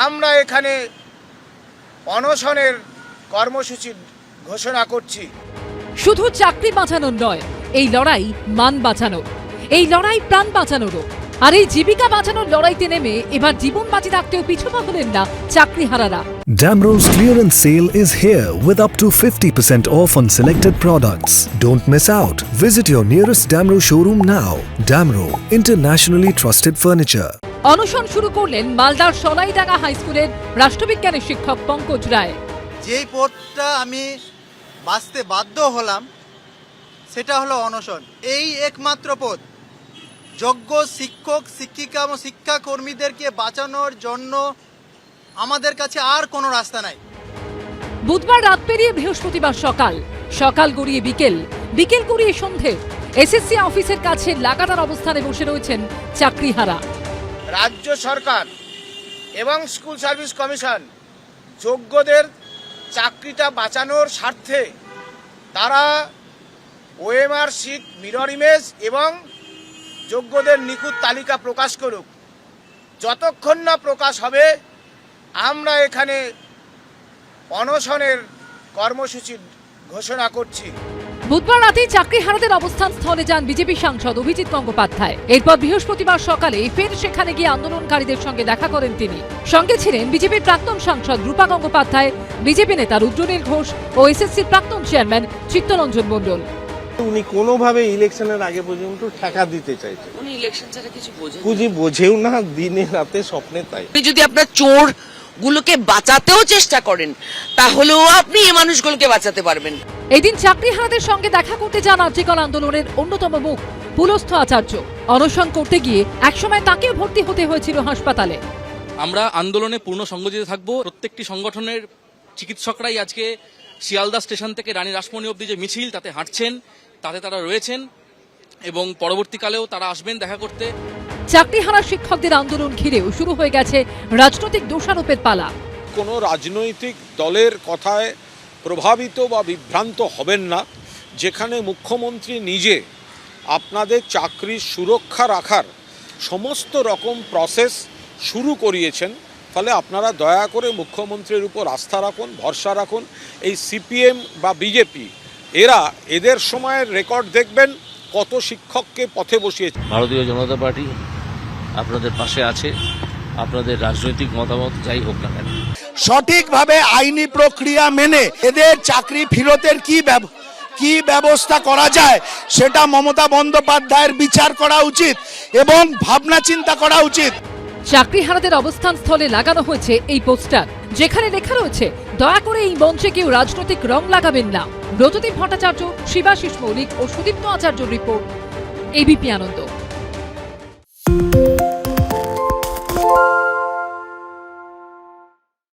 আমরা এখানে অনশনের কর্মসূচি ঘোষণা করছি শুধু চাকরি বাঁচানোর নয় এই লড়াই মান বাঁচানোর এই লড়াই প্রাণ বাঁচানোরও আর এই জীবিকা বাঁচানোর লড়াইতে নেমে এবার জীবন বাঁচি থাকতেও পিছুপা হলেন না চাকরি হারারা Damro's clearance sale is here with up to 50% off on selected products. Don't miss out. Visit your nearest Damro showroom now. Damro, internationally trusted furniture. অনশন শুরু করলেন মালদার সলাইডাঙ্গা হাই স্কুলের রাষ্ট্রবিজ্ঞানের শিক্ষক পঙ্কজ রায়। যেই পথটা আমি বাঁচতে বাধ্য হলাম সেটা হলো অনশন। এই একমাত্র পথ। যোগ্য শিক্ষক শিক্ষিকা এবং শিক্ষাকর্মীদেরকে বাঁচানোর জন্য আমাদের কাছে আর কোনো রাস্তা নাই। বুধবার রাত পেরিয়ে বৃহস্পতিবার সকাল। সকাল গড়িয়ে বিকেল। বিকেল গড়িয়ে সন্ধে। এসএসসি অফিসের কাছে লাগাতার অবস্থানে বসে রয়েছেন চাকরিহারা। রাজ্য সরকার এবং স্কুল সার্ভিস কমিশন যোগ্যদের চাকরিটা বাঁচানোর স্বার্থে তারা ওএমআর শিট মিরর ইমেজ এবং যোগ্যদের নিখুঁত তালিকা প্রকাশ করুক। যতক্ষণ না প্রকাশ হবে, আমরা এখানে অনশনের কর্মসূচি ঘোষণা করছি। বুধবার রাতেই চাকরিহারাদের অবস্থান স্থলে যান বিজেপি সাংসদ অভিজিৎ গঙ্গোপাধ্যায়। এরপর বৃহস্পতিবার সকালে ফের সেখানে গিয়ে আন্দোলনকারীদের সঙ্গে দেখা করেন তিনি। সঙ্গে ছিলেন বিজেপির প্রাক্তন সাংসদ রূপা গঙ্গোপাধ্যায় বিজেপি নেতা রুদ্রনীল ঘোষ ও এসএসসির প্রাক্তন চেয়ারম্যান চিত্তরঞ্জন মণ্ডল। উনি কোনোভাবে ইলেকশনের আগে পর্যন্ত ঠেকা দিতে চাইছেন। উনি ইলেকশন ছাড়া কিছু বোঝেন। বোঝেও না দিনে রাতে স্বপ্নে তাই। আপনি যদি আপনার চোর গুলোকে বাঁচাতেও চেষ্টা করেন তাহলেও আপনি এই মানুষগুলোকে বাঁচাতে পারবেন। এদিন চাকরিহারাদের সঙ্গে দেখা করতে যান আর্জিকল আন্দোলনের অন্যতম মুখ পুলস্থ আচার্য। অনশন করতে গিয়ে একসময় তাকেও ভর্তি হতে হয়েছিল হাসপাতালে। আমরা আন্দোলনে পূর্ণ সংগঠিত থাকব। প্রত্যেকটি সংগঠনের চিকিৎসকরাই আজকে শিয়ালদা স্টেশন থেকে রানী রাসমণি অব্দি যে মিছিল তাতে হাঁটছেন তাতে তারা রয়েছেন এবং পরবর্তীকালেও তারা আসবেন দেখা করতে। চাকরিহারা শিক্ষকদের আন্দোলন ঘিরেও শুরু হয়ে গেছে রাজনৈতিক দোষারোপের পালা। কোনো রাজনৈতিক দলের কথায় প্রভাবিত বা বিভ্রান্ত হবেন না। যেখানে মুখ্যমন্ত্রী নিজে আপনাদের চাকরির সুরক্ষা রাখার সমস্ত রকম প্রসেস শুরু করিয়েছেন, ফলে আপনারা দয়া করে মুখ্যমন্ত্রীর উপর আস্থা রাখুন, ভরসা রাখুন। এই সিপিএম বা বিজেপি এরা এদের সময়ের রেকর্ড দেখবেন কত শিক্ষককে পথে বসিয়েছে। ভারতীয় জনতা পার্টি আপনাদের পাশে আছে। আপনাদের রাজনৈতিক মতামত যাই হোক না কেন। সঠিকভাবে আইনি প্রক্রিয়া মেনে এদের চাকরি ফেরতের কি ব্যব- কি ব্যবস্থা করা যায় সেটা মমতা বন্দ্যোপাধ্যায়ের বিচার করা উচিত এবং ভাবনা চিন্তা করা উচিত। চাকরিহারাদের অবস্থান স্থলে লাগানো হয়েছে এই পোস্টার যেখানে লেখা রয়েছে দয়া করে এই মঞ্চে কেউ রাজনৈতিক রং লাগাবেন না। ব্রতদীপ ভট্টাচার্য শিবাশিস মৌলিক ও সুদীপ্ত আচার্য রিপোর্ট এবিপি আনন্দ।